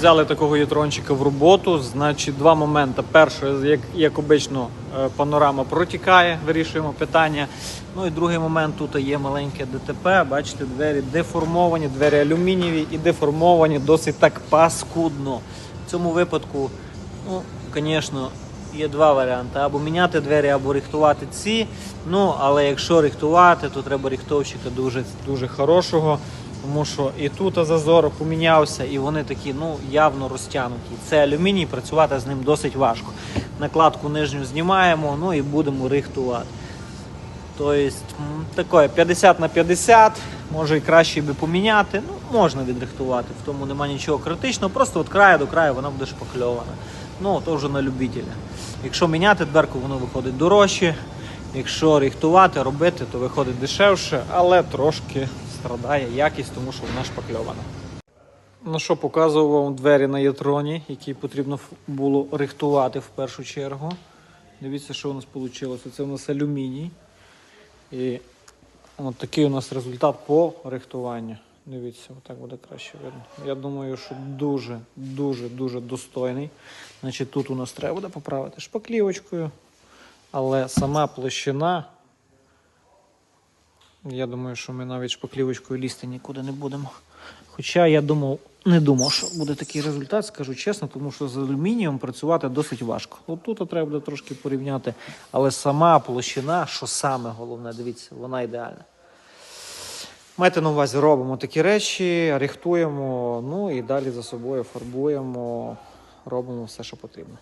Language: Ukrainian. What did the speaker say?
Взяли такого ятрончика в роботу. Значить, два моменти. Перше, як, як обично, е, панорама протікає, вирішуємо питання. Ну і другий момент тут є маленьке ДТП. Бачите, двері деформовані, двері алюмінієві і деформовані досить так паскудно. В цьому випадку, ну, звісно, є два варіанти: або міняти двері, або рихтувати ці. Ну, але якщо рихтувати, то треба рихтовщика дуже, дуже хорошого. Тому що і тут зазор помінявся, і вони такі ну явно розтягнуті. Це алюміній, працювати з ним досить важко. Накладку нижню знімаємо, ну і будемо рихтувати. Тобто, таке 50 на 50, може і краще би поміняти. Ну, можна відрихтувати, в тому немає нічого критичного, просто від краю до краю вона буде шпакльована. Ну, то вже на любителя. Якщо міняти дверку, воно виходить дорожче. Якщо рихтувати, робити, то виходить дешевше, але трошки страдає якість, тому що вона шпакльована. Ну що, показував вам двері на ятроні, які потрібно було рихтувати в першу чергу. Дивіться, що у нас вийшло. Це у нас алюміній. І от такий у нас результат по рихтуванню. Дивіться, отак буде краще видно. Я думаю, що дуже, дуже, дуже достойний. Значить, тут у нас треба буде поправити шпаклівочкою, але сама площина. Я думаю, що ми навіть шпаклівочкою лізти нікуди не будемо. Хоча я думав, не думав, що буде такий результат, скажу чесно, тому що з алюмінієм працювати досить важко. От тут треба буде трошки порівняти, але сама площина, що саме головне, дивіться, вона ідеальна. Майте на увазі, робимо такі речі, рихтуємо, ну і далі за собою фарбуємо, робимо все, що потрібно.